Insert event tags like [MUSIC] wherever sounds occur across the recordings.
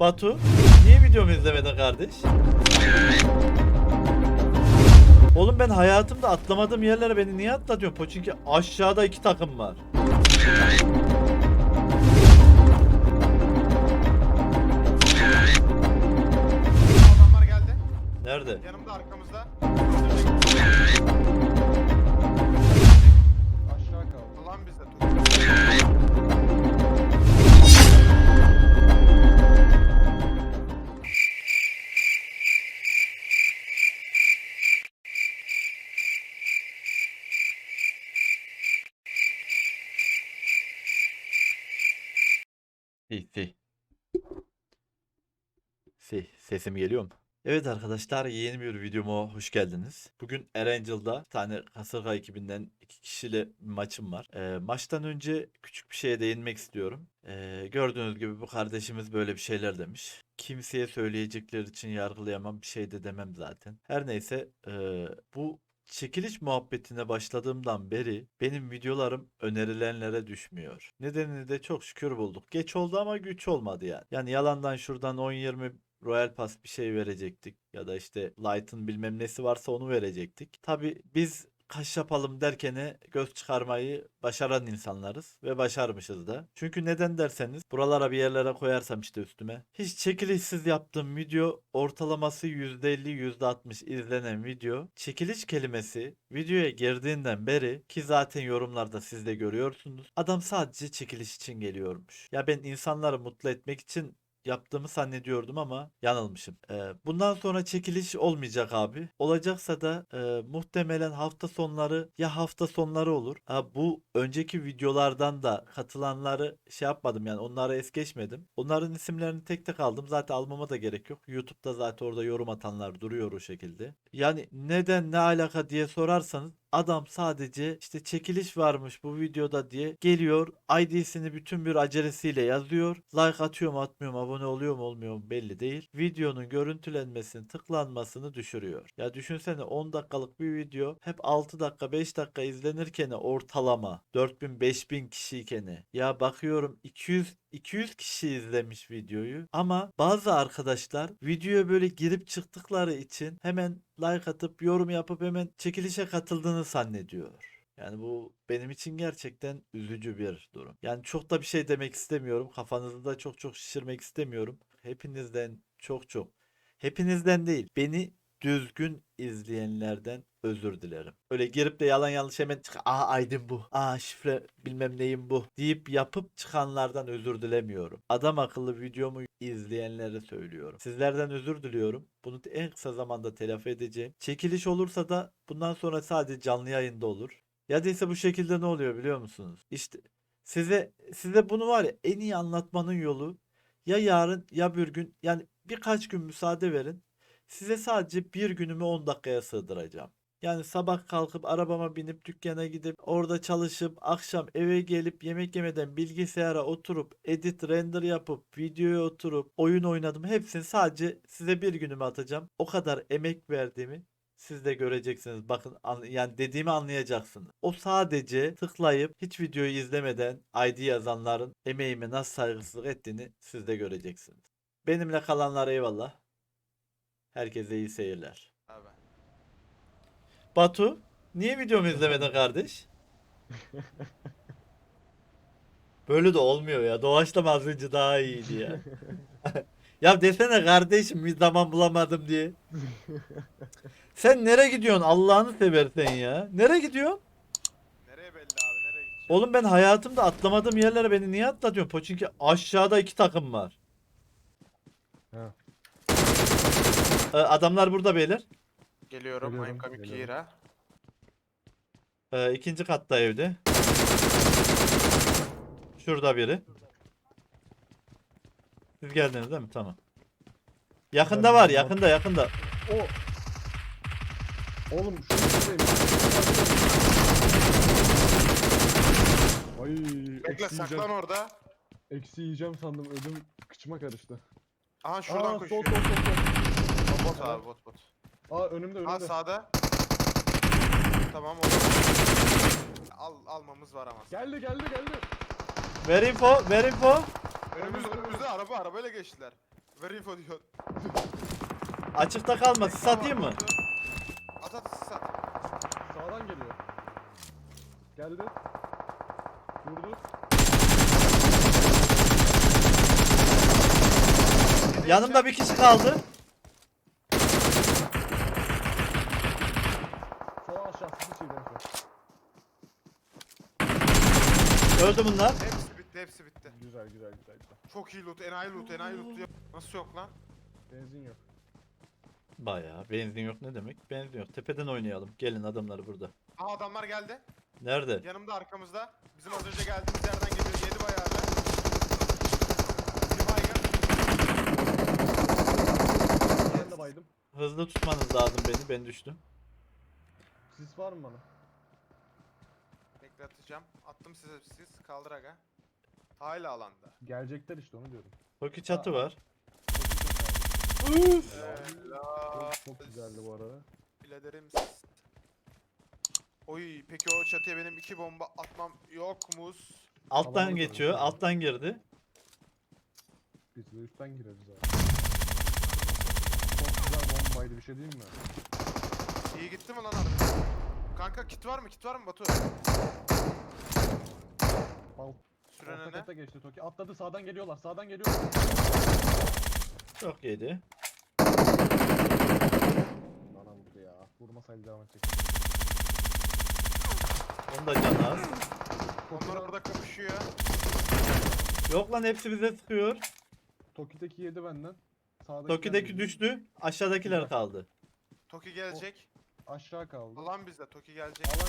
Batu, niye videomu izlemedin kardeş? Oğlum ben hayatımda atlamadığım yerlere beni niye atlatıyorsun? Çünkü aşağıda iki takım var. Adamlar geldi. Nerede? Yanımda arkamızda. Si, si. Si, sesim geliyor mu? Evet arkadaşlar yeni bir videoma hoş geldiniz. Bugün Erangel'da bir tane kasırga ekibinden iki kişiyle bir maçım var. Ee, maçtan önce küçük bir şeye değinmek istiyorum. Ee, gördüğünüz gibi bu kardeşimiz böyle bir şeyler demiş. Kimseye söyleyecekler için yargılayamam bir şey de demem zaten. Her neyse ee, bu çekiliş muhabbetine başladığımdan beri benim videolarım önerilenlere düşmüyor. Nedenini de çok şükür bulduk. Geç oldu ama güç olmadı yani. Yani yalandan şuradan 10-20 Royal Pass bir şey verecektik. Ya da işte Light'ın bilmem nesi varsa onu verecektik. Tabi biz kaş yapalım derkene göz çıkarmayı başaran insanlarız ve başarmışız da. Çünkü neden derseniz buralara bir yerlere koyarsam işte üstüme. Hiç çekilişsiz yaptığım video ortalaması %50 %60 izlenen video. Çekiliş kelimesi videoya girdiğinden beri ki zaten yorumlarda siz de görüyorsunuz. Adam sadece çekiliş için geliyormuş. Ya ben insanları mutlu etmek için yaptığımı zannediyordum ama yanılmışım. Ee, bundan sonra çekiliş olmayacak abi. Olacaksa da e, muhtemelen hafta sonları ya hafta sonları olur. Ha, bu önceki videolardan da katılanları şey yapmadım yani onları es geçmedim. Onların isimlerini tek tek aldım. Zaten almama da gerek yok. YouTube'da zaten orada yorum atanlar duruyor o şekilde. Yani neden ne alaka diye sorarsanız Adam sadece işte çekiliş varmış bu videoda diye geliyor. ID'sini bütün bir acelesiyle yazıyor. Like atıyor mu atmıyor mu abone oluyor mu olmuyor mu belli değil. Videonun görüntülenmesini tıklanmasını düşürüyor. Ya düşünsene 10 dakikalık bir video hep 6 dakika 5 dakika izlenirken ortalama 4000 5000 kişiyken ya bakıyorum 200 200 kişi izlemiş videoyu ama bazı arkadaşlar videoya böyle girip çıktıkları için hemen like atıp yorum yapıp hemen çekilişe katıldığını zannediyor. Yani bu benim için gerçekten üzücü bir durum. Yani çok da bir şey demek istemiyorum. Kafanızı da çok çok şişirmek istemiyorum. Hepinizden çok çok. Hepinizden değil. Beni düzgün izleyenlerden özür dilerim. Öyle girip de yalan yanlış hemen çık. Aa Aydın bu. Aa şifre bilmem neyim bu. Deyip yapıp çıkanlardan özür dilemiyorum. Adam akıllı videomu izleyenlere söylüyorum. Sizlerden özür diliyorum. Bunu en kısa zamanda telafi edeceğim. Çekiliş olursa da bundan sonra sadece canlı yayında olur. Ya değilse bu şekilde ne oluyor biliyor musunuz? İşte size size bunu var ya en iyi anlatmanın yolu ya yarın ya bir gün yani birkaç gün müsaade verin. Size sadece bir günümü 10 dakikaya sığdıracağım. Yani sabah kalkıp arabama binip dükkana gidip orada çalışıp akşam eve gelip yemek yemeden bilgisayara oturup edit render yapıp videoya oturup oyun oynadım. Hepsini sadece size bir günümü atacağım. O kadar emek verdiğimi siz de göreceksiniz. Bakın an- yani dediğimi anlayacaksınız. O sadece tıklayıp hiç videoyu izlemeden ID yazanların emeğime nasıl saygısızlık ettiğini siz de göreceksiniz. Benimle kalanlara eyvallah. Herkese iyi seyirler. Abi. Batu, niye videomu izlemedin kardeş? [LAUGHS] Böyle de olmuyor ya. Doğaçlama az önce daha iyiydi ya. [LAUGHS] ya desene kardeşim bir zaman bulamadım diye. [LAUGHS] Sen nereye gidiyorsun Allah'ını seversen ya? Nereye gidiyorsun? Nereye belli abi nereye gideceğim? Oğlum ben hayatımda atlamadığım yerlere beni niye atlatıyorsun? Çünkü aşağıda iki takım var. Ha. Ee, adamlar burada beyler. Geliyorum. Geliyorum, I'm coming geliyorum. here. Ee, ikinci katta evde. Şurada biri. Siz geldiniz değil mi? Tamam. Yakında var, bilmiyorum. yakında, yakında. O. Oğlum şu üstündeyim. Ay Bekle eksi saklan yiyeceğim. orada. Eksi yiyeceğim sandım. Ödüm kıçıma karıştı. Aha şuradan Aa, koşuyor. sol sol sol sol. Bot abi bot bot. Aa önümde önümde. sağda. Tamam o. Al almamız var ama. Geldi geldi geldi. Ver info, ver info. Önümüzde önümüzde araba arabayla geçtiler. Ver info diyor. Açıkta kalmasın satayım mı? At at sat. Sağdan geliyor. Geldi. Vurdu. Yanımda bir kişi kaldı. Sonra. Öldü bunlar. Bitti. Güzel güzel güzel güzel. Çok iyi loot enayi loot enayi loot. yap- Nasıl yok lan? Benzin yok. Bayağı benzin yok ne demek? Benzin yok. Tepeden oynayalım. Gelin adamlar burada. Aha adamlar geldi. Nerede? Yanımda arkamızda. Bizim az önce geldiğimiz yerden geliyor. Yedi bayağı da. Bir baygın. Ben de baydım. Hızlı tutmanız lazım beni. Ben düştüm. Sis var mı bana? Bekle atacağım. Attım size siz. Kaldır aga. Hala alanda. Gelecekler işte onu diyorum. Toki çatı var. Helal. Çok, çok güzeldi bu arada. Biraderim. Oy peki o çatıya benim iki bomba atmam yok mu? Alttan Alanı geçiyor. tabii. Alttan girdi. Biz de üstten gireriz abi. Çok güzel bombaydı bir şey değil mi? İyi gitti mi lan harbi? Kanka kit var mı? Kit var mı Batu? Alt, Süren orta öne. kata geçti Toki. Atladı sağdan geliyorlar. Sağdan geliyorlar. Çok yedi. Bana vurdu ya. Vurmasaydı devam edecek. Onda canı az. Onlar orada kapışıyor. Yok lan hepsi bize sıkıyor. Toki'deki yedi benden. Sağdaki Toki'deki düştü. Aşağıdakiler kaldı. Toki gelecek. Aşağı kaldı. Alan bizde. Toki gelecek. Alan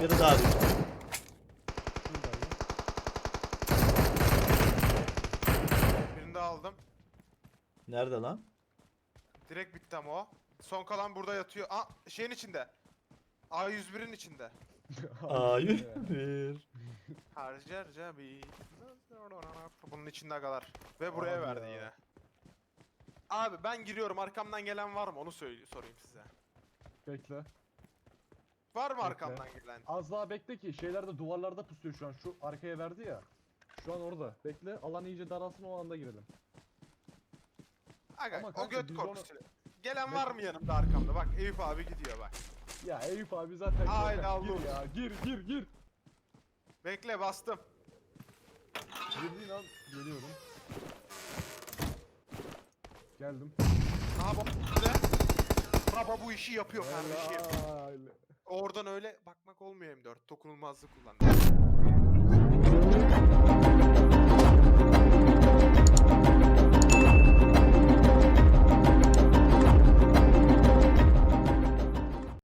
Biri daha düştü. Aldım. Nerede lan? Direkt bitti ama o. Son kalan burada yatıyor. Aa şeyin içinde. A101'in içinde. [LAUGHS] Hayır. Bir. Harca harca bir. Bunun içinde agalar. Ve buraya Abi verdi ya. yine. Abi ben giriyorum arkamdan gelen var mı onu söyle sorayım size. Bekle. Var mı arkamdan gelen? Az daha bekle ki şeyler de duvarlarda pusuyor şu an. Şu arkaya verdi ya. Şu an orada. Bekle. Alan iyice daralsın o anda girelim. Aga Ama o kanka göt biz korkusu. Gelen var mı yanımda arkamda? Bak Eyüp abi gidiyor bak. Ya Eyüp abi zaten Haydi korkak. Gir ya. Gir gir gir. Bekle bastım. Girdiğin an geliyorum. Geldim. Aha bak. Baba bu işi yapıyor kardeşim. Helal. Oradan öyle bakmak olmuyor M4. Dokunulmazlık kullandı.